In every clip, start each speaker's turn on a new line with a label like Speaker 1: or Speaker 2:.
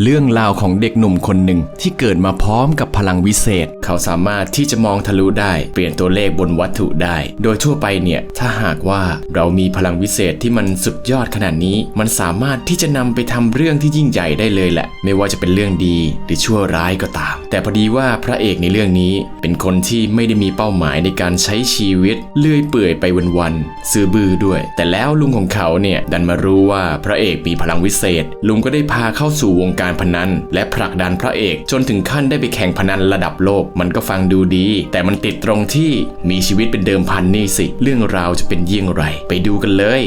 Speaker 1: เรื่องราวของเด็กหนุ่มคนหนึ่งที่เกิดมาพร้อมกับพลังวิเศษ เขาสามารถที่จะมองทะลุได้ เปลี่ยนตัวเลขบนวัตถุได้ โดยทั่วไปเนี่ย ถ้าหากว่าเรามีพลังวิเศษที่มันสุดยอดขนาดนี้ มันสามารถที่จะนำไปทำเรื่องที่ยิ่งใหญ่ได้เลยแหละ ไม่ว่าจะเป็นเรื่องดีหรือชั่วร้ายก็ตาม แต่พอดีว่าพระเอกในเรื่องนี้เป็นคนที่ไม่ได้มีเป้าหมายในการใช้ชีวิตเลื่อยเปื่อยไปวันๆซื้อบือด้วย แต่แล้วลุงของเขาเนี่ยดันมารู้ว่าพระเอกมีพลังวิเศษ ลุงก็ได้พาเข้าสู่วงการพนันและผลักดันพระเอก จนถึงขั้นได้ไปแข่งพนันระดับโลก มันก็ฟังดูดี แต่มันติดตรงที่มีชีวิตเป็นเดิมพันนี่สิ เรื่องราวจะเป็นเยี่ยงไร ไปดูกันเลย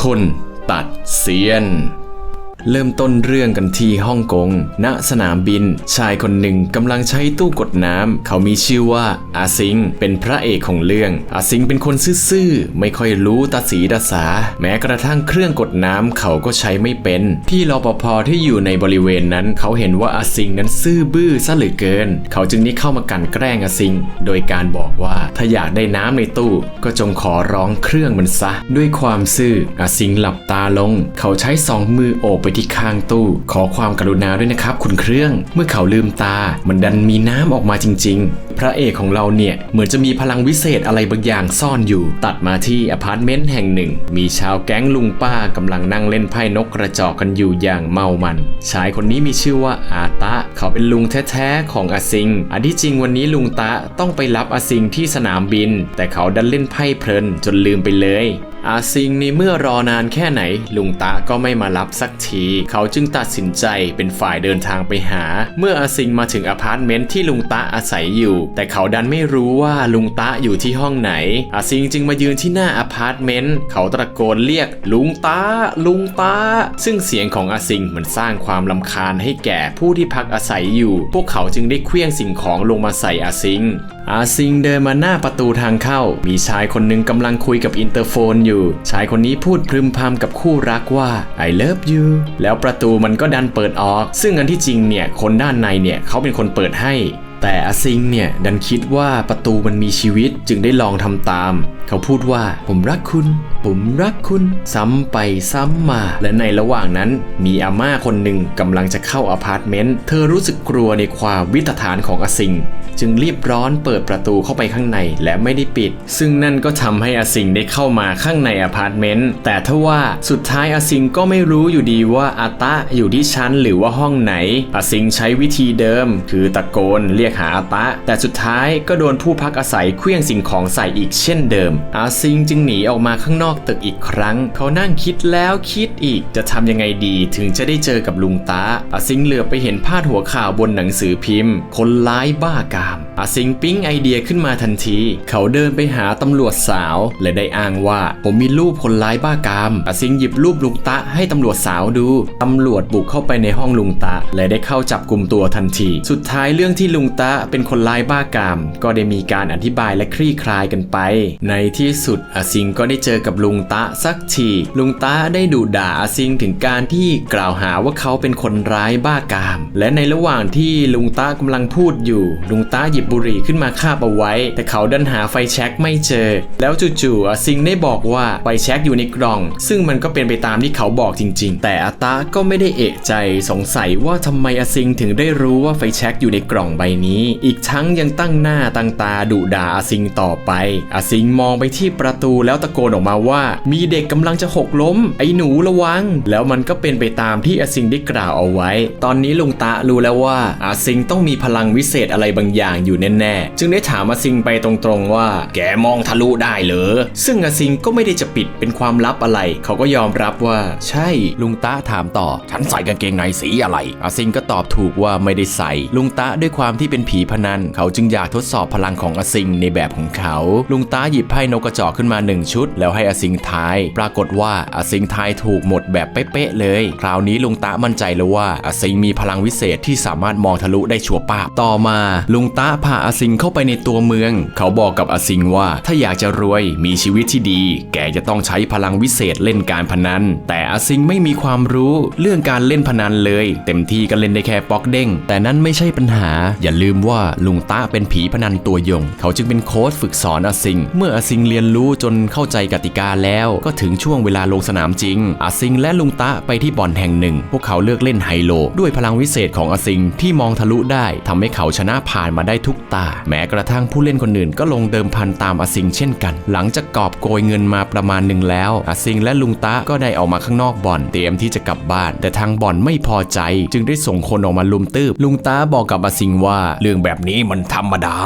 Speaker 1: คนตัดเซียน เริ่มต้นเรื่องกันที่ฮ่องกง ณ สนามบิน ชายคนหนึ่งกำลังใช้ตู้กดน้ำ เขามีชื่อว่าอาซิง เป็นพระเอกของเรื่อง อาซิงเป็นคนซื่อๆ ไม่ค่อยรู้ตาสีตาสา แม้กระทั่งเครื่องกดน้ำเขาก็ใช้ไม่เป็น พี่รปภที่อยู่ในบริเวณนั้น เขาเห็นว่าอาซิงนั้นซื่อบื้อซะเหลือเกิน เขาจึงได้เข้ามากันแกล้งอาซิง โดยการบอกว่าถ้าอยากได้น้ำในตู้ ก็จงขอร้องเครื่องมันซะ ด้วยความซื่ออาซิงหลับตาลง เขาใช้สองมือโอบที่ข้างตู้ ขอความกรุณาด้วยนะครับ คุณเครื่อง เมื่อเขาลืมตา มันดันมีน้ำออกมาจริง ๆ พระเอกของเราเนี่ย เหมือนจะมีพลังวิเศษอะไรบางอย่างซ่อนอยู่ ตัดมาที่อพาร์ตเมนต์แห่งหนึ่ง มีชาวแก๊งลุงป้ากำลังนั่งเล่นไพ่นกกระจอกกันอยู่อย่างเมามัน ชายคนนี้มีชื่อว่าอาตะ เขาเป็นลุงแท้ๆของอาซิง อันที่จริงวันนี้ลุงตะต้องไปรับอาซิงที่สนามบิน แต่เขาดันเล่นไพ่เพลินจนลืมไปเลย อาซิงในเมื่อรอนานแค่ไหน ลุงตะก็ไม่มารับสักที เขาจึงตัดสินใจเป็นฝ่ายเดินทางไปหา เมื่ออาซิงมาถึงอพาร์ตเมนต์ที่ลุงตะอาศัยอยู่ แต่เขาดันไม่รู้ว่าลุงตะอยู่ที่ห้องไหน อาซิงจึงมายืนที่หน้าอพาร์ตเมนต์เขาตะโกนเรียกลุงตะลุงตะซึ่งเสียงของอาซิงมันสร้างความลำคาญให้แก่ผู้ที่พักอาศัยอยู่ พวกเขาจึงได้เคลี้ยงสิ่งของลงมาใส่อาซิง อาซิงเดินมาหน้าประตูทางเข้า มีชายคนหนึ่งกำลังคุยกับอินเตอร์โฟนอยู่ ชายคนนี้พูดพรึมพำกับคู่รักว่า I love you แล้วประตูมันก็ดันเปิดออก ซึ่งอันที่จริงเนี่ยคนด้านในเนี่ยเขาเป็นคนเปิดให้ แต่อาซิงเนี่ยดันคิดว่าประตูมันมีชีวิตจึงได้ลองทำตาม เขาพูดว่าผมรักคุณ ผมรักคุณซ้ำไปซ้ำมา และในระหว่างนั้นมีอาม่าคนหนึ่งกำลังจะเข้าอพาร์ตเมนต์ เธอรู้สึกกลัวในความวิตฐานของอาซิง จึงรีบร้อนเปิดประตูเข้าไปข้างในและไม่ได้ปิด ซึ่งนั่นก็ทำให้อาซิงได้เข้ามาข้างในอพาร์ตเมนต์ แต่ทว่าสุดท้ายอาซิงก็ไม่รู้อยู่ดีว่าอาตะอยู่ที่ชั้นหรือว่าห้องไหนอาซิงใช้วิธีเดิม คือตะโกนเรียกหาอาตะ แต่สุดท้ายก็โดนผู้พักอาศัยเคลื่องสิ่งของใส่อีกเช่นเดิม อาซิงจึงหนีออกมาข้างนอกตึกอีกครั้ง เขานั่งคิดแล้วคิดอีกจะทำยังไงดีถึงจะได้เจอกับลุงตาอาซิงเหลือไปเห็นพาดหัวข่าวบนหนังสือพิมพ์ คนร้ายบ้ากาม อาซิงปิ๊งไอเดียขึ้นมาทันที เขาเดินไปหาตำรวจสาวและได้อ้างว่า ผมมีรูปคนร้ายบ้ากาม อาซิงหยิบรูปลุงตะให้ตำรวจสาวดู ตำรวจบุกเข้าไปในห้องลุงตะ และได้เข้าจับกลุ่มตัวทันที สุดท้ายเรื่องที่ลุงตะเป็นคนร้ายบ้ากาม ก็ได้มีการอธิบายและคลี่คลายกันไป ในที่สุดอาซิงก็ได้เจอกับลุงตะสักทีลุงตะได้ดุด่าอาซิงถึงการที่กล่าวหาว่าเขาเป็นคนร้ายบ้ากาม และในระหว่างที่ลุงตะกำลังพูดอยู่ ลุงตะหยิบบุหรี่ขึ้นมาคาบเอาไว้ แต่เขาดันหาไฟแช็กไม่เจอ แล้วจู่ๆอาซิงได้บอกว่าไฟแช็กอยู่ในกล่อง ซึ่งมันก็เป็นไปตามที่เขาบอกจริง ๆ แต่อาตะก็ไม่ได้เอะใจสงสัยว่าทำไมอาซิงถึงได้รู้ว่าไฟแช็กอยู่ในกล่องใบนี้อีกทั้งยังตั้งหน้าตั้งตาดุด่าอาซิงต่อไป อาซิงมองไปที่ประตูแล้วตะโกนออกมาว่า มีเด็กกำลังจะหกล้ม ไอ้หนูระวัง แล้วมันก็เป็นไปตามที่อาซิงได้กล่าวเอาไว้ ตอนนี้ลุงตะรู้แล้วว่า อาซิงต้องมีพลังวิเศษอะไรบางอย่างอยู่แน่ๆ จึงได้ถามอาซิงไปตรงๆว่า แกมองทะลุได้เหรอ ซึ่งอาซิงก็ไม่ได้จะปิดเป็นความลับอะไร เขาก็ยอมรับว่า ใช่ ลุงตะถามต่อ ฉันใส่กางเกงในสีอะไร อาซิงก็ตอบถูกว่าไม่ได้ใส่ ลุงตะด้วยความที่เป็นผีพนัน เขาจึงอยากทดสอบพลังของอาซิงในแบบของเขา ลุงตะหยิบไพ่นกกระจอกขึ้นมาหนึ่งชุด แล้วให้อาซิงทาย ปรากฏว่าอาซิงทายถูกหมดแบบเป๊ะๆเลย คราวนี้ลุงตะมั่นใจแล้วว่าอาซิงมีพลังวิเศษที่สามารถมองทะลุได้ชัวร์ป้าต่อมา ลุงตะพาอาซิงเข้าไปในตัวเมือง เขาบอกกับอาซิงว่าถ้าอยากจะรวยมีชีวิตที่ดี แกจะต้องใช้พลังวิเศษเล่นการพนัน แต่อาซิงไม่มีความรู้เรื่องการเล่นพนันเลย เต็มที่ก็เล่นได้แค่ป๊อกเด้งแต่นั่นไม่ใช่ปัญหาอย่าลืลืมว่าลุงตะเป็นผีพนันตัวยง เขาจึงเป็นโค้ชฝึกสอนอาซิง เมื่ออาซิงเรียนรู้จนเข้าใจกติกาแล้วก็ถึงช่วงเวลาลงสนามจริง อาซิงและลุงตะไปที่บ่อนแห่งหนึ่ง พวกเขาเลือกเล่นไฮโล ด้วยพลังวิเศษของอาซิงที่มองทะลุได้ทำให้เขาชนะผ่านมาได้ทุกตา แม้กระทั่งผู้เล่นคนอื่นก็ลงเดิมพันตามอาซิงเช่นกัน หลังจากกอบโกยเงินมาประมาณหนึ่งแล้วอาซิงและลุงตะก็ได้ออกมาข้างนอกบ่อนเตรียมที่จะกลับบ้าน แต่ทางบ่อนไม่พอใจ จึงได้ส่งคนออกมาลุมตืบลุงตาบอกกับอาซิงว่าเรื่องแบบนี้มันธรรมดา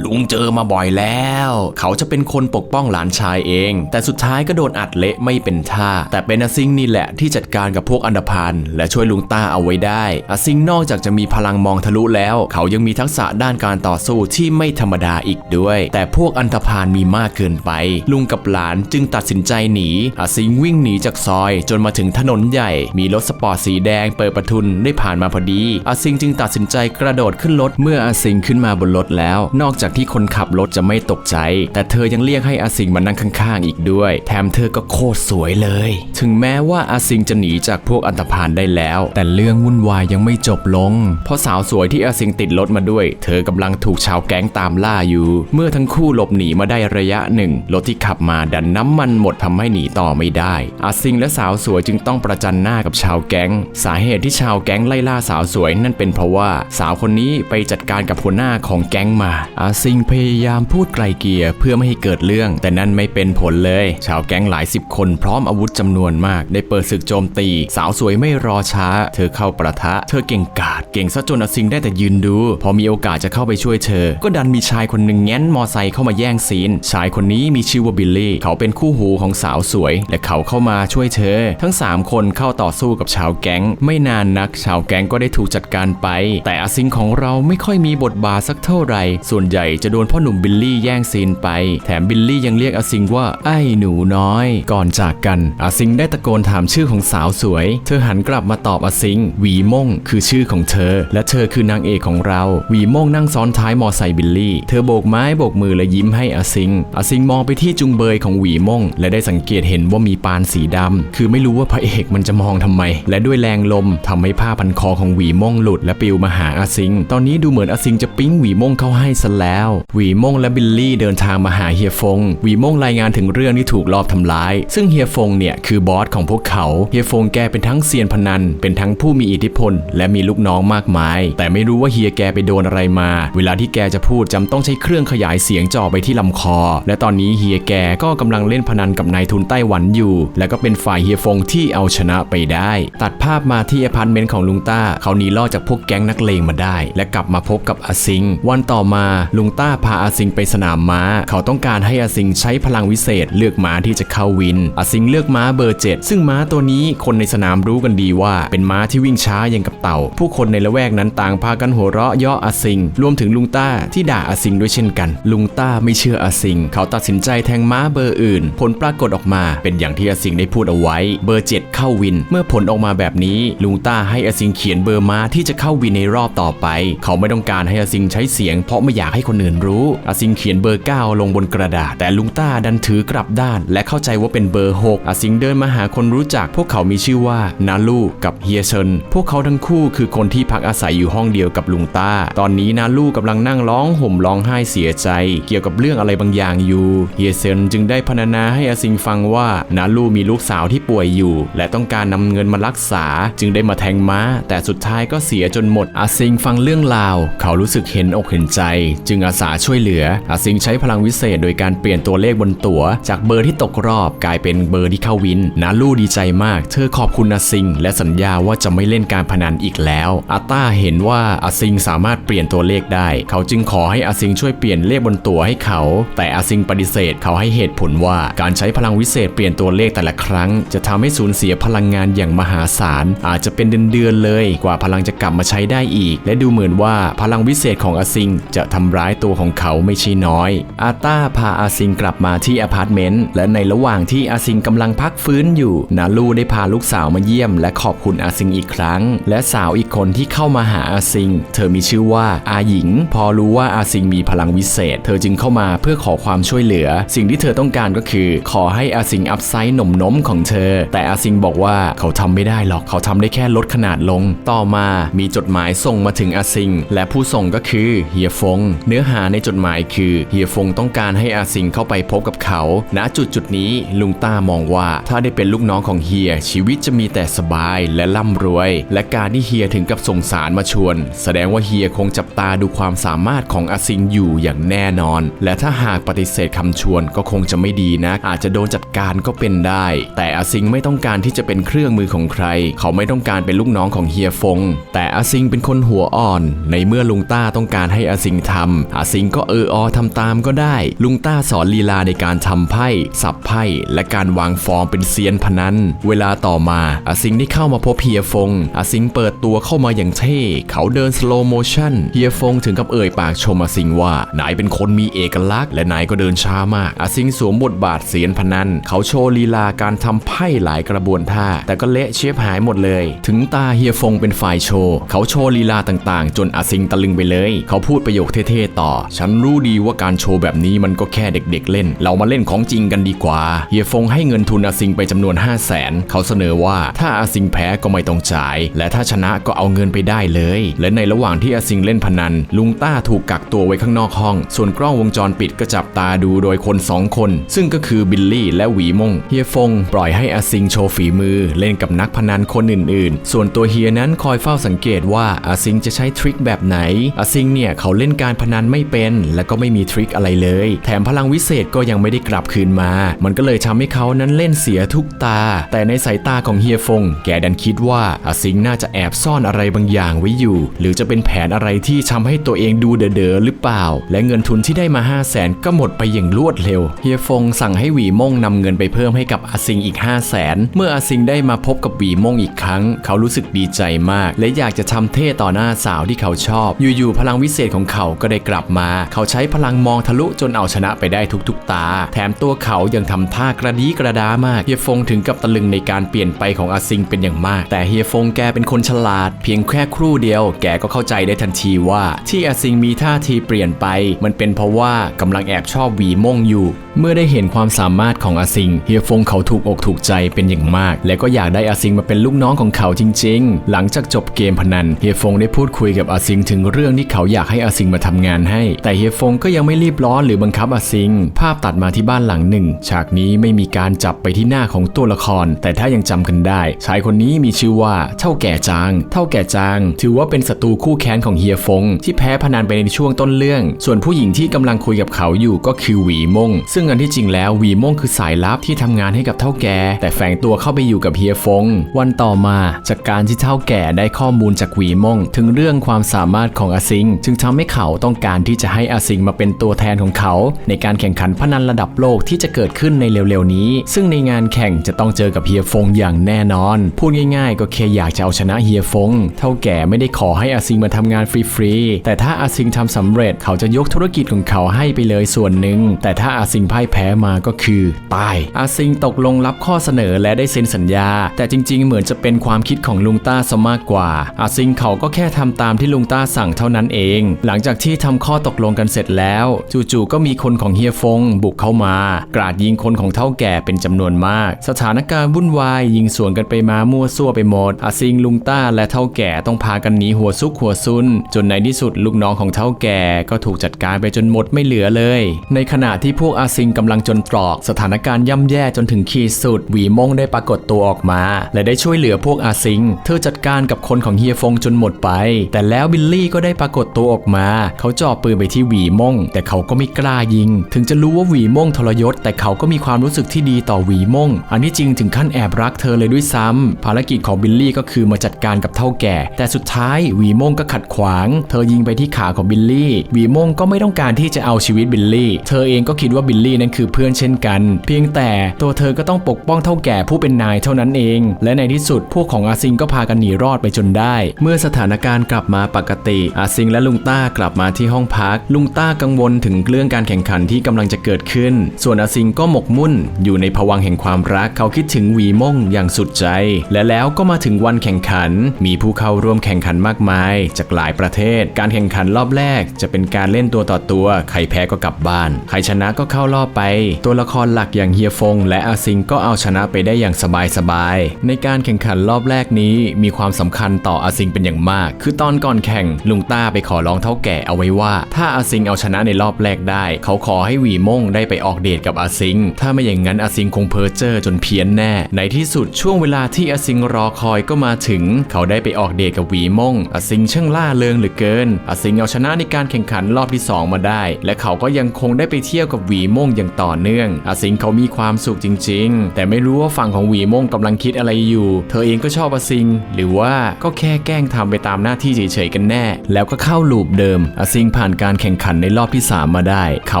Speaker 1: ลุงเจอมาบ่อยแล้ว เขาจะเป็นคนปกป้องหลานชายเอง แต่สุดท้ายก็โดนอัดเละไม่เป็นท่า แต่เป็นอาซิงนี่แหละที่จัดการกับพวกอันดพานและช่วยลุงตาเอาไว้ได้อาซิงนอกจากจะมีพลังมองทะลุแล้ว เขายังมีทักษะด้านการต่อสู้ที่ไม่ธรรมดาอีกด้วย แต่พวกอันธพาลมีมากเกินไป ลุงกับหลานจึงตัดสินใจหนีอาซิงวิ่งหนีจากซอย จนมาถึงถนนใหญ่ มีรถสปอร์ตสีแดงเปิดประทุนได้ผ่านมาพอดีอาซิงจึงตัดสินใจกระโดดขึ้นรถเมื่ออาซิงขึ้นมาบนรถแล้ว นอกจากที่คนขับรถจะไม่ตกใจ แต่เธอยังเรียกให้อาซิงมานั่งข้างๆอีกด้วย แถมเธอก็โคตรสวยเลย ถึงแม้ว่าอาซิงจะหนีจากพวกอันธพาลได้แล้ว แต่เรื่องวุ่นวายยังไม่จบลง เพราะสาวสวยที่อาซิงติดรถมาด้วย เธอกำลังถูกชาวแก๊งตามล่าอยู่ เมื่อทั้งคู่หลบหนีมาได้ระยะหนึ่งรถที่ขับมาดันน้ำมันหมดทำให้หนีต่อไม่ได้ อาซิงและสาวสวยจึงต้องประจันหน้ากับชาวแก๊ง สาเหตุที่ชาวแก๊งไล่ล่าสาวสวยนั่นเป็นเพราะว่าสาวคนนี้ไปจัดการกับหัวหน้าของแก๊งมา อาซิงพยายามพูดไกลเกลี่ยเพื่อไม่ให้เกิดเรื่อง แต่นั่นไม่เป็นผลเลย ชาวแก๊งหลายสิบคนพร้อมอาวุธจำนวนมาก ได้เปิดศึกโจมตี สาวสวยไม่รอช้า เธอเข้าประทะ เธอเก่งกาจเก่งซะจนอาซิงได้แต่ยืนดู พอมีโอกาสจะเข้าไปช่วยเธอ ก็ดันมีชายคนหนึ่งแง้นมอไซค์เข้ามาแย่งซีน ชายคนนี้มีชื่อว่าบิลลี่ เขาเป็นคู่หูของสาวสวย และเขาเข้ามาช่วยเธอ ทั้ง 3 คนเข้าต่อสู้กับชาวแก๊ง ไม่นานนัก ชาวแก๊งก็ได้ถูกจัดการไป แต่อาซิงของเราไม่ค่อยมีบทบาทสักเท่าไหร่ ส่วนใหญ่จะโดนพ่อหนุ่มบิลลี่แย่งซีนไป แถมบิลลี่ยังเรียกอาซิงว่าไอ้หนูน้อย ก่อนจากกันอาซิงได้ตะโกนถามชื่อของสาวสวย เธอหันกลับมาตอบอาซิงหวีม่งคือชื่อของเธอ และเธอคือนางเอกของเราหวีม่งนั่งซ้อนท้ายมอไซค์บิลลี่ เธอโบกไม้โบกมือและยิ้มให้อาซิงอาซิงมองไปที่จุงเบยของหวีม่งและได้สังเกตเห็นว่ามีปานสีดำคือไม่รู้ว่าพระเอกมันจะมองทำไม และด้วยแรงลมทำให้ผ้าพันคอของหวีม่งหลุดและปลิวมาหาอาซิง ตอนนี้ดูเหมือนมือาซิงจะปิ๊งหวีม่งเข้าให้ซะแล้ว หวีม่งและบิลลี่เดินทางมาหาเฮียฟง หวีม่งรายงานถึงเรื่องที่ถูกลอบทำร้าย ซึ่งเฮียฟงเนี่ยคือบอสของพวกเขา เฮียฟงแกเป็นทั้งเซียนพนัน เป็นทั้งผู้มีอิทธิพล และมีลูกน้องมากมาย แต่ไม่รู้ว่าเฮียแกไปโดนอะไรมา เวลาที่แกจะพูดจำต้องใช้เครื่องขยายเสียงจ่อไปที่ลำคอ และตอนนี้เฮียแกก็กำลังเล่นพนันกับนายทุนไต้หวันอยู่ และก็เป็นฝ่ายเฮียฟงที่เอาชนะไปได้ ตัดภาพมาที่อพาร์ตเมนต์ของลุงต้า เขาหนีรอดจากพวกแก๊งนักเลงมาได้ และกลับมาพบกับอาซิง วันต่อมาลุงต้าพาอาซิงไปสนามม้า เขาต้องการให้อาซิงใช้พลังวิเศษเลือกม้าที่จะเข้าวิน อาซิงเลือกม้าเบอร์7ซึ่งม้าตัวนี้คนในสนามรู้กันดีว่า เป็นม้าที่วิ่งช้าอย่างกับเต่า ผู้คนในละแวกนั้นต่างพากันหัวเราะเย่ออาซิง รวมถึงลุงต้าที่ด่าอาซิงด้วยเช่นกัน ลุงต้าไม่เชื่ออาซิง เขาตัดสินใจแทงม้าเบอร์อื่น ผลปรากฏออกมา เป็นอย่างที่อาซิงได้พูดเอาไว้ เบอร์7เข้าวิน เมื่อผลออกมาแบบนี้ ลุงต้าให้อาซิงเขียนเบอร์ม้าที่จะเข้าวินในรอบต่อไป เขาไม่ต้ององการให้อาซิงใช้เสียงเพราะไม่อยากให้คนอื่นรู้อาซิงเขียนเบอร์ 9 ลงบนกระดาษ แต่ลุงต้าดันถือกลับด้าน และเข้าใจว่าเป็นเบอร์ 6อาซิงเดินมาหาคนรู้จัก พวกเขามีชื่อว่านาลูกับเฮียเซินพวกเขาทั้งคู่คือคนที่พักอาศัยอยู่ห้องเดียวกับลุงต้า ตอนนี้นาลูกำลังนั่งร้องห่มร้องไห้เสียใจ เกี่ยวกับเรื่องอะไรบางอย่างอยู่เฮียเซินจึงได้พรรณนาให้อาซิงฟังว่านาลูมีลูกสาวที่ป่วยอยู่ และต้องการนำเงินมารักษา จึงได้มาแทงม้า แต่สุดท้ายก็เสียจนหมดอาซิงฟังเรื่องราวเขารู้สึกเห็นอกเห็นใจ จึงอาสาช่วยเหลือ อาซิงใช้พลังวิเศษโดยการเปลี่ยนตัวเลขบนตั๋ว จากเบอร์ที่ตกรอบกลายเป็นเบอร์ที่เข้าวิน นาลู่ดีใจมาก เธอขอบคุณอาซิง และสัญญาว่าจะไม่เล่นการพนันอีกแล้วอาต้าเห็นว่าอาซิงสามารถเปลี่ยนตัวเลขได้ เขาจึงขอให้อาซิงช่วยเปลี่ยนเลขบนตั๋วให้เขา แต่อาซิงปฏิเสธเขาให้เหตุผลว่าการใช้พลังวิเศษเปลี่ยนตัวเลขแต่ละครั้ง จะทำให้สูญเสียพลังงานอย่างมหาศาล อาจจะเป็นเดือนๆเลย กว่าพลังจะกลับมาใช้ได้อีก และดูเหมือนว่าพลังวิเศษของอาซิงจะทำร้ายตัวของเขาไม่ใช่น้อย อาต้าพาอาซิงกลับมาที่อพาร์ตเมนต์และในระหว่างที่อาซิงกำลังพักฟื้นอยู่ นาลูได้พาลูกสาวมาเยี่ยม และขอบคุณอาซิงอีกครั้ง และสาวอีกคนที่เข้ามาหาอาซิง เธอมีชื่อว่าอาหญิง พอรู้ว่าอาซิงมีพลังวิเศษ เธอจึงเข้ามาเพื่อขอความช่วยเหลือ สิ่งที่เธอต้องการก็คือ ขอให้อาซิงอัพไซด์หนมน้มของเธอ แต่อาซิงบอกว่าเขาทำไม่ได้หรอกเขาทำได้แค่ลดขนาดลง ต่อมามีจดหมายส่งมาถึงอาซิง และผู้ส่งก็คือเฮียฟง เนื้อหาในจดหมายคือเฮียฟงต้องการให้อาซิงเข้าไปพบกับเขา ณ จุดจุดนี้ลุงต้ามองว่าถ้าได้เป็นลูกน้องของเฮียชีวิตจะมีแต่สบายและร่ำรวย และการที่เฮียถึงกับส่งสารมาชวน แสดงว่าเฮียคงจับตาดูความสามารถของอาซิงอยู่อย่างแน่นอน และถ้าหากปฏิเสธคำชวนก็คงจะไม่ดีนะ อาจจะโดนจัดการก็เป็นได้ แต่อาซิงไม่ต้องการที่จะเป็นเครื่องมือของใคร เขาไม่ต้องการเป็นลูกน้องของเฮียฟง แต่อาซิงเป็นคนหัวอ่อนในเมื่อลุงต้าต้องการให้อาซิงทำอาซิงก็เอออทำตามก็ได้ ลุงต้าสอนลีลาในการทำไพ่สับไพ่และการวางฟองเป็นเซียนพนันเวลาต่อมาอาซิงได้เข้ามาพบเฮียฟงอาซิงเปิดตัวเข้ามาอย่างเท่เขาเดินสโลโมชั่นเฮียฟงถึงกับเอ่ยปากชมอาซิงว่านายเป็นคนมีเอกลักษณ์ และนายก็เดินช้ามากอาซิงสวมบทบาทเซียนพนันเขาโชว์ลีลาการทำไพ่หลายกระบวนท่า แต่ก็เละเชฟหายหมดเลย ถึงตาเฮียฟงเป็นฝ่ายโชว์เขาโชว์ลีลาต่างๆ จนอาซิงลิงตะลึงไปเลย เขาพูดประโยคเท่ๆต่อ ฉันรู้ดีว่าการโชว์แบบนี้มันก็แค่เด็กๆเล่น เรามาเล่นของจริงกันดีกว่า เฮียฟงให้เงินทุนอาซิงไปจำนวน 5 0 0แสนเขาเสนอว่าถ้าอาซิงแพ้ก็ไม่ต้องจ่าย และถ้าชนะก็เอาเงินไปได้เลย และในระหว่างที่อาซิงเล่นพนัน ลุงต้าถูกกักตัวไว้ข้างนอกห้อง ส่วนกล้องวงจรปิดก็จับตาดูโดยคนสองคน ซึ่งก็คือบิลลี่และหวีมงเฮียฟงปล่อยให้อาซิงโชว์ฝีมือ เล่นกับนักพนันคนอื่นๆ ส่วนตัวเฮียนั้นคอยเฝ้าสังเกตว่าอาซิงจะใช้ทริคแบบไหนอาซิงเนี่ยเขาเล่นการพนันไม่เป็น และก็ไม่มีทริคอะไรเลย แถมพลังวิเศษก็ยังไม่ได้กลับคืนมา มันก็เลยทำให้เขานั้นเล่นเสียทุกตา แต่ในสายตาของเฮียฟง แกดันคิดว่าอาซิงน่าจะแอบซ่อนอะไรบางอย่างไว้อยู่ หรือจะเป็นแผนอะไรที่ทำให้ตัวเองดูเด๋อๆหรือเปล่า และเงินทุนที่ได้มา 5 0 0แสนก็หมดไปอย่างรวดเร็ว เฮียฟงสั่งให้หวีม่งนำเงินไปเพิ่มให้กับอาซิงอีก 5 0 0แสนเมื่ออาซิงได้มาพบกับหวีม่งอีกครั้ง เขารู้สึกดีใจมาก และอยากจะทำเท่ต่อหน้าสาวที่เขาชอบอบ อยู่ๆพลังวิเศษของเขาก็ได้กลับมา เขาใช้พลังมองทะลุจนเอาชนะไปได้ทุกๆตา แถมตัวเขายังทำท่ากระดีกระดามากเฮียฟงถึงกับตะลึงในการเปลี่ยนไปของอาซิงเป็นอย่างมาก แต่เฮียฟงแกเป็นคนฉลาด เพียงแค่ครู่เดียว แกก็เข้าใจได้ทันทีว่า ที่อาซิงมีท่าทีเปลี่ยนไป มันเป็นเพราะว่ากำลังแอบชอบหวีม่งอยู่ เมื่อได้เห็นความสามารถของอาซิงเฮียฟงเขาถูกอกถูกใจเป็นอย่างมาก และก็อยากได้อาซิงมาเป็นลูกน้องของเขาจริง ๆ หลังจากจบเกมพนันเฮียฟงได้พูดคุยกับอาซิงถึงเรื่องที่เขาอยากให้อาซิงมาทำงานให้ แต่เฮียฟงก็ยังไม่รีบร้อนหรือบังคับอาซิง ภาพตัดมาที่บ้านหลังหนึ่ง ฉากนี้ไม่มีการจับไปที่หน้าของตัวละคร แต่ถ้ายังจำกันได้ ชายคนนี้มีชื่อว่าเท่าแก่จาง เท่าแก่จาง ถือว่าเป็นศัตรูคู่แค้นของเฮียฟง ที่แพ้พนันไปในช่วงต้นเรื่อง ส่วนผู้หญิงที่กำลังคุยกับเขาอยู่ก็คือหวีมง ซึ่งอันที่จริงแล้วหวีมงคือสายลับที่ทำงานให้กับเท่าแก่ แต่แฝงตัวเข้าไปอยู่กับเฮียฟง วันต่อมาจากการที่เท่าแก่ได้ข้อมูลจากหวีมง ถึงเรื่องความสามารถของอาซิง จึงทำให้เขาต้องการที่จะให้อาซิงมาเป็นตัวแทนของเขา ในการแข่งขันพนันระดับโลกที่จะเกิดขึ้นในเร็วๆนี้ ซึ่งในงานแข่งจะต้องเจอกับเฮียฟงอย่างแน่นอน พูดง่ายๆ ก็แค่อยากจะเอาชนะเฮียฟง เท่าแก่ไม่ได้ขอให้อาซิงมาทำงานฟรีๆ แต่ถ้าอาซิงทำสำเร็จเขาจะยกธุรกิจของเขาให้ไปเลยส่วนหนึ่ง แต่ถ้าอาซิงพ่ายแพ้มาก็คือตาย อาซิงตกลงรับข้อเสนอและได้เซ็นสัญญา แต่จริงๆ เหมือนจะเป็นความคิดของลุงต้าซะมากกว่า อาซิงเขาก็แค่ทำตามที่ลุงต้าสั่งเท่านั้นเอง หลังจากที่ทำข้อตกลงกันเสร็จแล้ว จู่ๆก็มีคนของเฮียฟง บุกเข้ามา กราดยิงคนของเท่าแก่เป็นจำนวนมาก สถานการณ์วุ่นวายยิงสวนกันไปมามั่วซั่วไปหมดอาซิงลุงต้าและเท่าแก่ต้องพากันหนีหัวซุกหัวซุน จนในที่สุดลูกน้องของเท่าแก่ก็ถูกจัดการไปจนหมดไม่เหลือเลย ในขณะที่พวกอาซิงกำลังจนตรอก สถานการณ์ย่ำแย่จนถึงขีดสุด หวีมงได้ปรากฏตัวออกมา และได้ช่วยเหลือพวกอาซิง เธอจัดการกับคนของเฮียฟงจนหมดไป แต่แล้วบิลลี่ก็ได้ปรากฏตัวออกมา เขาจ่อปืนไปที่หวีมงแต่เขาก็ไม่กล้ายิง ถึงจะรู้ว่าหวีมงทรยศ แต่เขาก็มีความรู้สึกที่ดีต่อหวีมงอันที่จริงถึงขั้นแอบรักเธอเลยด้วยซ้ำภารกิจของบิลลี่ก็คือมาจัดการกับเท่าแก่ แต่สุดท้ายหวีมงก็ขัดขวาง เธอยิงไปที่ขาของบิลลี่ หวีมงก็ไม่ต้องการที่จะเอาชีวิตบิลลี่ เธอเองก็คิดว่าบิลลี่นั้นคือเพื่อนเช่นกัน เพียงแต่ตัวเธอก็ต้องปกป้องเท่าแก่ผู้เป็นนายเท่านั้นเอง และในที่สุดพวกของอาซิงก็พากันหนีรอดไปจนได้ เมื่อสถานการณ์กลับมาปกติ อาซิงและลุงต้ากลับมาที่ห้องพัก ลุงต้ากังวลถึงเรื่องการแข่งขันที่กำลังจะเกิดขึ้น ส่วนอาซิงก็หมกมุ่น อยู่ในภวังแห่งความรัก เขาคิดถึงหวีม่งอย่างสุดใจ และแล้วก็มาถึงวันแข่งขัน มีผู้เข้าร่วมแข่งขันมากมาย จากหลายประเทศ การแข่งขันรอบแรกจะเป็นการเล่นตัวต่อตัว ใครแพ้ก็กลับบ้าน ใครชนะก็เข้ารอบไป ตัวละครหลักอย่างเฮียฟง และอาซิงก็เอาชนะไปได้อย่างสบายๆ ในการแข่งขันรอบแรกนี้มีความสำคัญต่ออาซิงเป็นอย่างมาก คือตอนก่อนแข่งลุงต้าไปขอร้องเท่าแก่เอาไว้ว่า ถ้าอาซิงเอาชนะในรอบแรกได้ เขาขอให้หวีม่งได้ไปออกเดทกับอาซิง ถ้าไม่อย่างนั้นอาซิงคงเพ้อเจ้อจนเพี้ยนแน่ ในที่สุดช่วงเวลาที่อาซิงรอคอยก็มาถึง เขาได้ไปออกเดทกับหวีม่งอาซิงช่างล่าเริงเหลือเกินอาซิงเอาชนะในการแข่งขันรอบที่สองมาได้ และเขาก็ยังคงได้ไปเที่ยวกับหวีม่งอย่างต่อเนื่องอาซิงเขามีความสุขจริง ๆ แต่ไม่รู้ว่าฝั่งของหวีม่งกำลังคิดอะไรอยู่ เธอเองก็ชอบอาซิง หรือว่าก็แค่แกล้งทำไปตามหน้าที่เฉยๆกันแน่แล้วก็เข้าลูปเดิมอาซิงผ่านการแข่งขันในรอบที่ 3 มาได้ เขา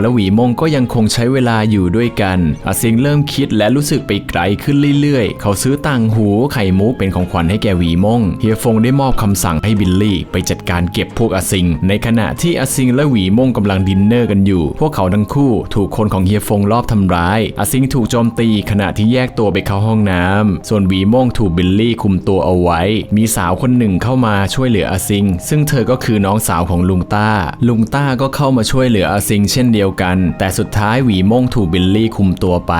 Speaker 1: และหวีมงก็ยังคงใช้เวลาอยู่ด้วยกันอาซิงเริ่มคิดและรู้สึกไปไกลขึ้นเรื่อยๆ เขาซื้อต่างหูไข่มุกเป็นของขวัญให้แกหวีมงเฮียฟงได้มอบคำสั่งให้บิลลี่ ไปจัดการเก็บพวกอาซิง ในขณะที่อาซิงและหวีมงกำลังดินเนอร์กันอยู่ พวกเขาทั้งคู่ถูกคนของเฮียฟงรอบทำร้ายอาซิงถูกโจมตีขณะที่แยกตัวไปเข้าห้องน้ำส่วนหวีมงถูกบิลลี่คุมตัวเอาไว้ มีสาวคนหนึ่งเข้ามาช่วยเหลืออาซิง ซึ่งเธอก็คือน้องสาวของลุงต้า ลุงต้าก็เข้ามาช่วยเหลืออาซิงเช่นเดียวกัน แต่สุดท้ายหวีม่งถูกบิลลี่คุมตัวไป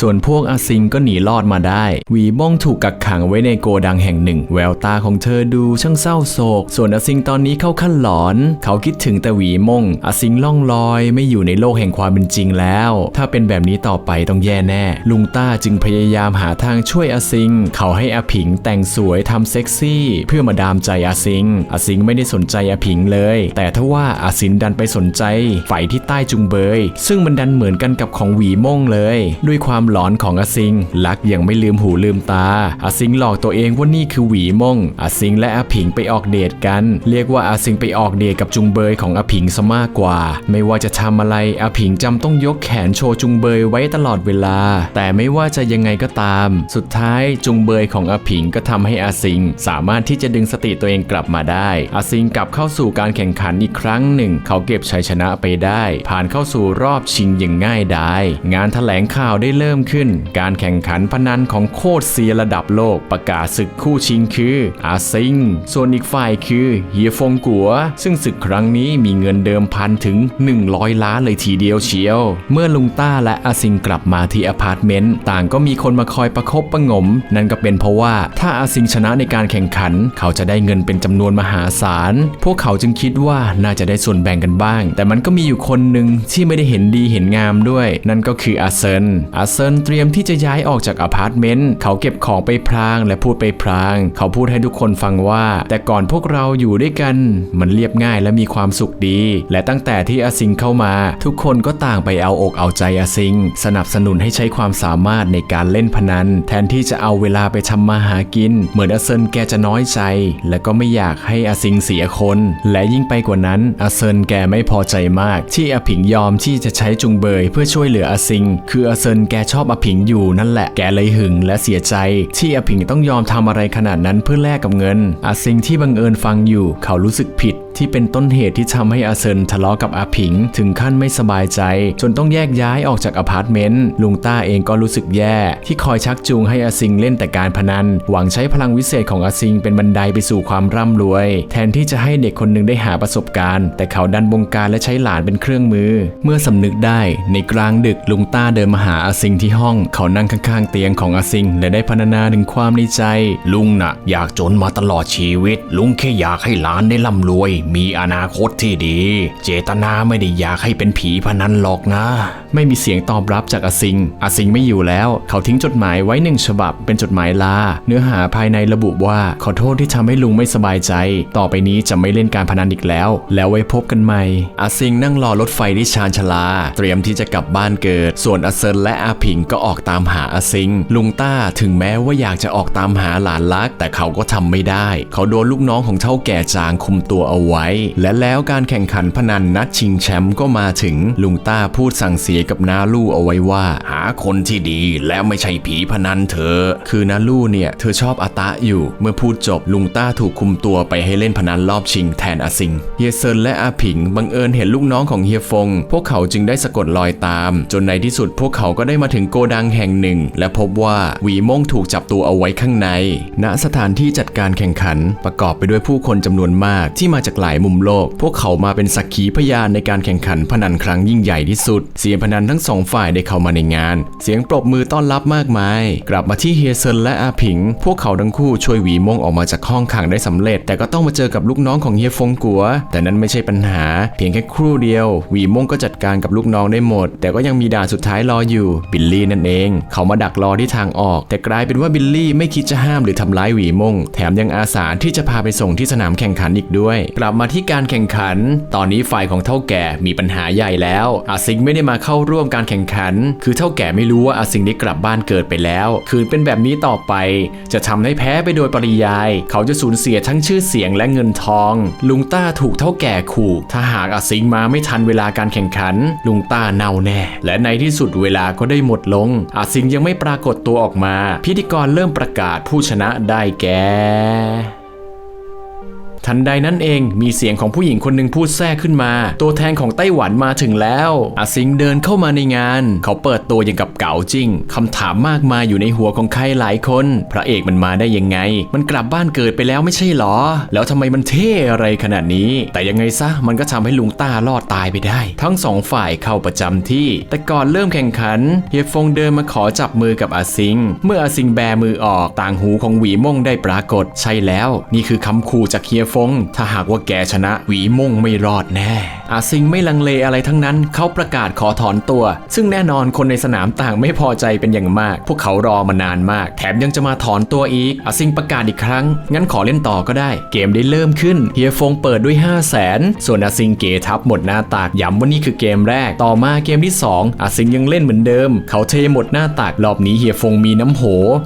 Speaker 1: ส่วนพวกอาซิงก็หนีรอดมาได้ หวีม่งถูกกักขังไว้ในโกดังแห่งหนึ่ง แววตาของเธอดูช่างเศร้าโศก ส่วนอาซิงตอนนี้เข้าขั้นหลอน เขาคิดถึงแต่หวีม่งอาซิงล่องลอยไม่อยู่ในโลกแห่งความเป็นจริงแล้ว ถ้าเป็นแบบนี้ต่อไปต้องแย่แน่ ลุงต้าจึงพยายามหาทางช่วยอาซิง เขาให้อาผิงแต่งสวยทำเซ็กซี่ เพื่อมาดามใจอาซิงอาซิงไม่ได้สนใจอาผิงเลย แต่ถ้าว่าอาซินดันไปสนใจไฟที่ใต้จุงเบย ซึ่งมันดันเหมือนกันกับของหวีม่งเลย ด้วยความหลอนของอาซิงลักยังไม่ลืมหูลืมตาอาซิงหลอกตัวเองว่านี่คือหวีม่งอาซิงและอาผิงไปออกเดทกัน เรียกว่าอาซิงไปออกเดทกับจุงเบยของอาผิงซะมากกว่า ไม่ว่าจะทำอะไรอาผิงจำต้องยกแขนโชว์จุงเบยไว้ตลอดเวลา แต่ไม่ว่าจะยังไงก็ตาม สุดท้ายจุงเบยของอาผิงก็ทำให้อาซิง สามารถที่จะดึงสติตัวเองกลับมาได้อาซิงกลับเข้าสู่การแข่งขันอีกครั้งหนึ่ง เขาเก็บชัยชนะไปได้ ผ่านเข้าสู่รอบชิงอย่างง่ายดาย งานแถลงข่าวได้เริ่มขึ้น การแข่งขันพนันของโคตรเซียระดับโลกประกาศศึกคู่ชิงคืออาซิง ส่วนอีกฝ่ายคือเฮียฟงกัว ซึ่งศึกครั้งนี้มีเงินเดิมพันถึง 100 ล้านเลยทีเดียวเชียว เมื่อลุงต้าและอาซิงกลับมาที่อพาร์ตเมนต์ต่างก็มีคนมาคอยประคบประงม นั่นก็เป็นเพราะว่าถ้าอาซิงชนะในการแข่งขัน เขาจะได้เงินเป็นจำนวนมหาศาลพวกเขาจึงคิดว่าน่าจะได้ส่วนแบ่งกันบ้าง แต่มันก็มีอยู่คนหนึ่งที่ไม่ได้เห็นดีเห็นงามด้วย นั่นก็คืออาเซนอาเซนเตรียมที่จะย้ายออกจากอพาร์ตเมนต์เขาเก็บของไปพรางและพูดไปพราง เขาพูดให้ทุกคนฟังว่า แต่ก่อนพวกเราอยู่ด้วยกัน มันเรียบง่ายและมีความสุขดี และตั้งแต่ที่อาซิงเข้ามา ทุกคนก็ต่างไปเอาอกเอาใจอาซิง สนับสนุนให้ใช้ความสามารถในการเล่นพนัน แทนที่จะเอาเวลาไปทำมาหากิน เหมือนอาเซนแกจะน้อยใจ และก็ไม่อยากให้อาซิงเสียคน และยิ่งไปกว่านั้นอาเซนแกไม่พอใจมาก ที่อาผิงยอมที่จะใช้จุงเบยเพื่อช่วยเหลืออาซิง คืออาเซนแกชอบอาผิงอยู่นั่นแหละแกเลยหึงและเสียใจ ที่อาผิงต้องยอมทำอะไรขนาดนั้นเพื่อแลกกับเงินอาซิงที่บังเอิญฟังอยู่ เขารู้สึกผิดที่เป็นต้นเหตุที่ทำให้อาเซินทะเลาะกับอาผิง ถึงขั้นไม่สบายใจ จนต้องแยกย้ายออกจากอพาร์ตเมนต์ลุงต้าเองก็รู้สึกแย่ ที่คอยชักจูงให้อาซิงเล่นแต่การพนัน หวังใช้พลังวิเศษของอาซิงเป็นบันไดไปสู่ความร่ำรวย แทนที่จะให้เด็กคนหนึ่งได้หาประสบการณ์ แต่เขาดันบงการและใช้หลานเป็นเครื่องมือ เมื่อสำนึกได้ในกลางดึกลุงต้าเดินมาหาอาซิงที่ห้อง เขานั่งข้างๆ เตียงของอาซิง และได้พรรณนาถึงความในใจ
Speaker 2: ลุงน่ะ อยากจนมาตลอดชีวิต ลุงแค่อยากให้หลานได้ร่ำรวย มีอนาคตที่ดี เจตนาไม่ได้อยากให้เป็นผีพนันหรอกนะ
Speaker 1: ไม่มีเสียงตอบรับจากอาซิง อาซิงไม่อยู่แล้ว เขาทิ้งจดหมายไว้หนึ่งฉบับ เป็นจดหมายลา เนื้อหาภายในระบุว่าขอโทษที่ทำให้ลุงไม่สบายใจ ต่อไปนี้จะไม่เล่นการพนันอีกแล้ว แล้วไว้พบกันใหม่ อาซิงนั่งรอรถไฟที่ชานชลา เตรียมที่จะกลับบ้านเกิด ส่วนอาเซินและอาผิงก็ออกตามหาอาซิง ลุงต้าถึงแม้ว่าอยากจะออกตามหาหลานรัก แต่เขาก็ทำไม่ได้ เขาโดนลูกน้องของเท่าแก่จางคุมตัวเอาไว้ และแล้วการแข่งขันพนันนัดชิงแชมป์ก็มาถึงลุงต้าพูดสั่งเสียกับนาลู่เอาไว้ว่า
Speaker 2: หาคนที่ดีแล้วไม่ใช่ผีพนันเถอ
Speaker 1: คือนาลู่เนี่ยเธอชอบอาตะอยู่ เมื่อพูดจบลุงต้าถูกคุมตัวไปให้เล่นพนันรอบชิงแทนอาซิง เฮียเซินและอาผิงบังเอิญเห็นลูกน้องของเฮียฟง พวกเขาจึงได้สะกดรอยตาม จนในที่สุดพวกเขาก็ได้มาถึงโกดังแห่งหนึ่ง และพบว่าหวีม่งถูกจับตัวเอาไว้ข้างใน ณสถานที่จัดการแข่งขันประกอบไปด้วยผู้คนจำนวนมากที่มาจากหลายมุมโลก พวกเขามาเป็นสักขีพยานในการแข่งขันพนันครั้งยิ่งใหญ่ที่สุดเซียนพนันทั้งสองฝ่ายได้เข้ามาในงาน เสียงปรบมือต้อนรับมากมาย กลับมาที่เฮเซนและอาผิง พวกเขาทั้งคู่ช่วยหวีมงออกมาจากห้องขังได้สำเร็จ แต่ก็ต้องมาเจอกับลูกน้องของเฮียฟงกัว แต่นั้นไม่ใช่ปัญหา เพียงแค่ครู่เดียวหวีมงก็จัดการกับลูกน้องได้หมด แต่ก็ยังมีด่านสุดท้ายรออยู่บิลลี่นั่นเอง เขามาดักรอที่ทางออก แต่กลายเป็นว่าบิลลี่ไม่คิดจะห้ามหรือทำร้ายหวีมง แถมยังอาสาที่จะพาไปส่งที่สนามแข่งขันอีกด้วย กลับมาที่การแข่งขัน ตอนนี้ฝ่ายของเท่าแก่มีปัญหาใหญ่แล้วอาซิงไม่ได้มาเข้าร่วมการแข่งขัน คือเท่าแก่ไม่รู้ว่าอาซิงได้กลับบ้านเกิดไปแล้ว คืนเป็นแบบนี้ต่อไป จะทำให้แพ้ไปโดยปริยาย เขาจะสูญเสียทั้งชื่อเสียงและเงินทอง ลุงต้าถูกเท่าแก่ขู่ ถ้าหากอาซิงมาไม่ทันเวลาการแข่งขัน ลุงต้าเน่าแน่ และในที่สุดเวลาก็ได้หมดลง อาซิงยังไม่ปรากฏตัวออกมา พิธีกรเริ่มประกาศผู้ชนะได้แก่ ทันใดนั้นเองมีเสียงของผู้หญิงคนหนึ่งพูดแทรกขึ้นมา ตัวแทนของไต้หวันมาถึงแล้วอาซิงเดินเข้ามาในงาน เขาเปิดตัวอย่างกับเก๋าจริงคำถามมากมายอยู่ในหัวของใครหลายคน พระเอกมันมาได้ยังไง มันกลับบ้านเกิดไปแล้วไม่ใช่หรอ แล้วทำไมมันเท่อะไรขนาดนี้ แต่ยังไงซะมันก็ทำให้ลุงต้ารอดตายไปได้ ทั้งสองฝ่ายเข้าประจำที่ แต่ก่อนเริ่มแข่งขันเฮียฟงเดินมาขอจับมือกับอาซิง เมื่ออาซิงแบมือออกต่างหูของหวีม่งได้ปรากฏ ใช่แล้ว นี่คือคำขู่จากเฮียฟง ถ้าหากว่าแกชนะหวีม่งไม่รอดแน่ อาซิงไม่ลังเลอะไรทั้งนั้น เขาประกาศขอถอนตัว ซึ่งแน่นอนคนในสนามต่างไม่พอใจเป็นอย่างมาก พวกเขารอมานานมาก แถมยังจะมาถอนตัวอีก อาซิงประกาศอีกครั้ง งั้นขอเล่นต่อก็ได้ เกมได้เริ่มขึ้น เฮียฟงเปิดด้วย 5 0 0แสนส่วนอาซิงเกทับหมดหน้าตากย้ำว่านี่คือเกมแรก ต่อมาเกมที่ 2 อาซิงยังเล่นเหมือนเดิม เขาเทหมดหน้าตากรอบนี้เฮียฟงมีน้ำโห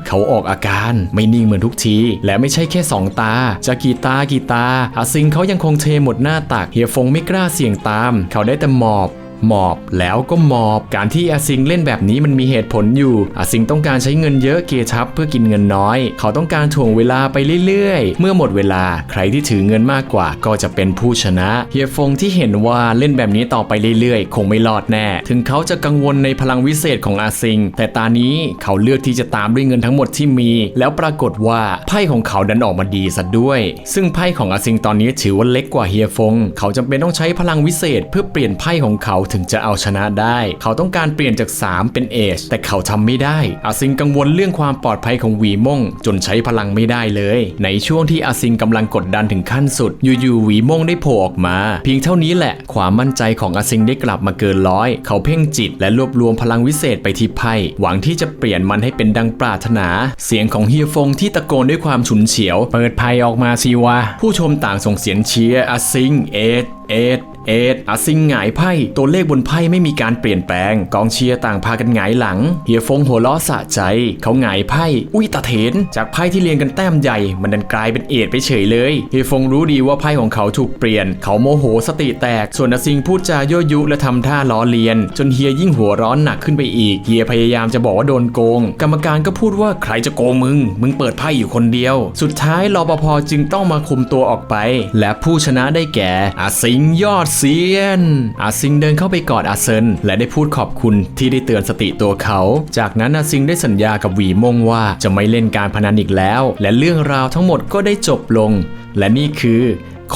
Speaker 1: เขาออกอาการ ไม่นิ่งเหมือนทุกที และไม่ใช่แค่สองตา จะกี่ตากี่ตาอาซิงเขายังคงเทหมดหน้าตักเฮียฟงไม่กล้าเสี่ยงตาม เขาได้แต่หมอบ หมอบแล้วก็หมอบ การที่อาซิงเล่นแบบนี้มันมีเหตุผลอยู่อาซิงต้องการใช้เงินเยอะเกทับเพื่อกินเงินน้อย เขาต้องการถ่วงเวลาไปเรื่อยๆ เมื่อหมดเวลาใครที่ถือเงินมากกว่าก็จะเป็นผู้ชนะเฮียฟงที่เห็นว่าเล่นแบบนี้ต่อไปเรื่อยๆ คงไม่รอดแน่ ถึงเขาจะกังวลในพลังวิเศษของอาซิง แต่ตานี้เขาเลือกที่จะตามด้วยเงินทั้งหมดที่มี แล้วปรากฏว่าไพ่ของเขาดันออกมาดีซะด้วย ซึ่งไพ่ของอาซิงตอนนี้ถือว่าเล็กกว่าเฮียฟง เขาจำเป็นต้องใช้พลังวิเศษเพื่อเปลี่ยนไพ่ของเขาถึงจะเอาชนะได้ เขาต้องการเปลี่ยนจาก 3 เป็นเอชแต่เขาทำไม่ได้ อาซิงกังวลเรื่องความปลอดภัยของวีม่งจนใช้พลังไม่ได้เลย ในช่วงที่อาซิงกำลังกดดันถึงขั้นสุด อยู่ๆวีม่งได้โผล่ออกมา เพียงเท่านี้แหละ ความมั่นใจของอาซิงได้กลับมาเกินร้อย เขาเพ่งจิตและรวบรวมพลังวิเศษไปที่ไพ่หวังที่จะเปลี่ยนมันให้เป็นดังปรารถนา เสียงของเฮียฟงที่ตะโกนด้วยความฉุนเฉียว เปิดไพ่ออกมาสิวะผู้ชมต่างส่งเสียงเชียร์อาซิงเอ็ด เอ็ดเอ็ดอาซิงหงายไพ่ ตัวเลขบนไพ่ไม่มีการเปลี่ยนแปลง กองเชียร์ต่างพากันหงายหลัง เฮียฟงหัวล้อสะใจ เขาหงายไพ่ อุ้ยตาเถน จากไพ่ที่เรียงกันแต้มใหญ่ มันดันกลายเป็นเอ็ดไปเฉยเลย เฮียฟงรู้ดีว่าไพ่ของเขาถูกเปลี่ยน เขาโมโหสติแตก ส่วนอาซิงพูดจายั่วยุและทำท่าล้อเลียน จนเฮียยิ่งหัวร้อนหนักขึ้นไปอีก เฮียพยายามจะบอกว่าโดนโกง กรรมการก็พูดว่าใครจะโกงมึง มึงเปิดไพ่อยู่คนเดียว สุดท้ายรปภจึงต้องมาคุมตัวออกไป และผู้ชนะได้แก่อาซิงยอดเซียน อาซิงเดินเข้าไปกอดอาเซนและได้พูดขอบคุณที่ได้เตือนสติตัวเขา จากนั้นอาซิงได้สัญญากับหวีมงว่าจะไม่เล่นการพนันอีกแล้ว และเรื่องราวทั้งหมดก็ได้จบลง และนี่คือ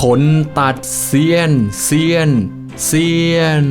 Speaker 1: คนตัดเซียน เซียน เซียน